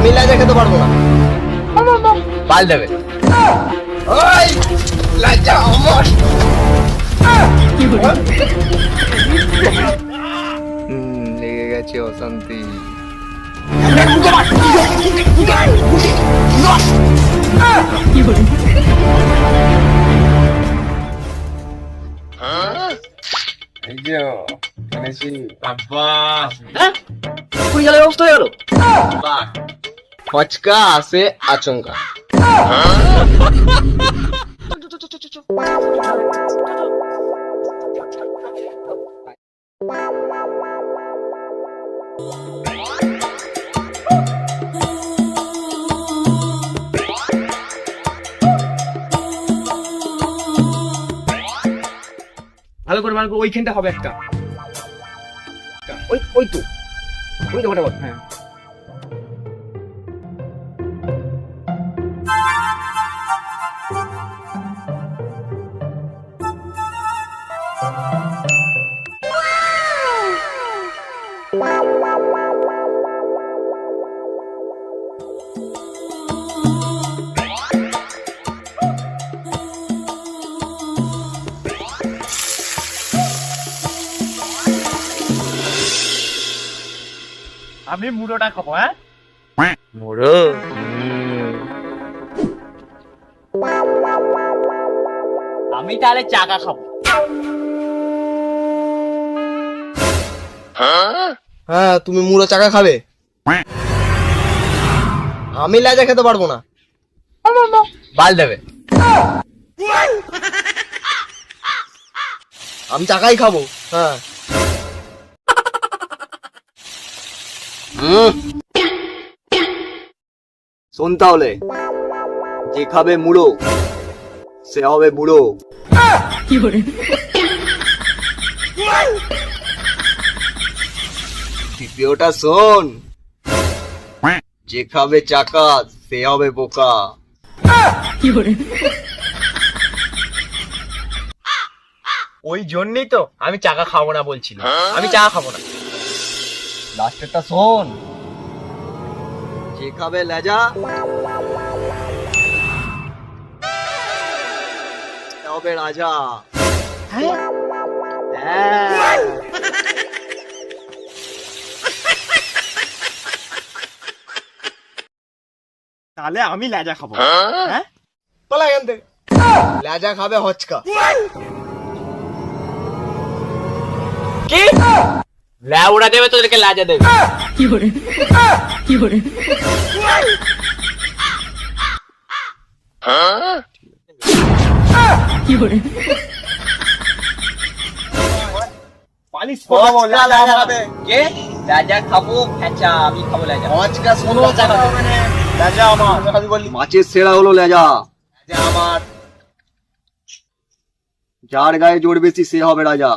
আমি লাজা খেতে পারব না। পাল দেবে। ওই লাজা হুম, লেগে গেছে অশান্তি। কুড়ি গেলে? হয়ে গেল? ফচকা আছে আচমকা। ভালো করে করে, ওইখানটা হবে একটা। ওই ওই তো। ওই তো হ্যাঁ। আমি মুড়োটা খাব হ্যাঁ? মোড়ো? আমি তাহলে চাকা খাব। হ্যাঁ তুমি মুড়ো চাকা খাবে? আমি লাজা খেতে পারব না। বাল দেবে। আমি চাকাই খাব হ্যাঁ। শোন তাহলে, যে খাবে মুড়ো, সে হবে বুড়ো। দ্বিতীয়টা শোন, যে খাবে চাকা, সে হবে বোকা। ওই জন্যই তো আমি চাকা খাব না বলছিলাম আমি চাকা খাব না। লাস্টেরটা শোন যে খাবে লেজা সে হবে রাজা হ্যাঁ তাহলে আমি লেজা খাব হ্যাঁ বলা এখান থেকে লেজা খাবে হচকা কি ল্যাউড়া দেবে তোদেরকে লাজা দেবে। পালিশ হচকা লেজা খাবে কে? লাজা খাব ফ্যাচা আমি খাব লাজা হচকা শোনো লাজা আমার। বললি মাছের সেরা হলো লেজা লাজা আমার। যার গায়ে জোর বেশি সে হবে রাজা।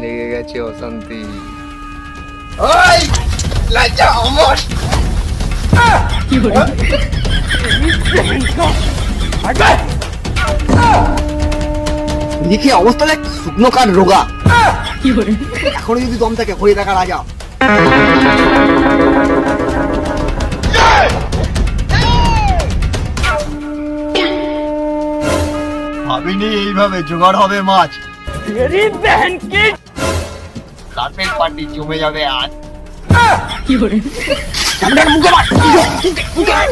লেগে গেছে অশান্তি। ওই লাজা আমার লিখে অবস্থা দেখ শুকনো কাঠ রোগা। এখনও যদি দম থাকে হয়ে দেখা রাজা। ভাবিনি এইভাবে জোগাড় হবে মাছ। কার্পেট পার্টি জমে যাবে আজ। এটাই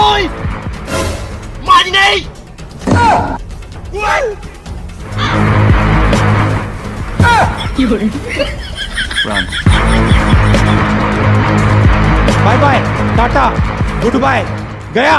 ওই মারি নেই bye bye tata goodbye गया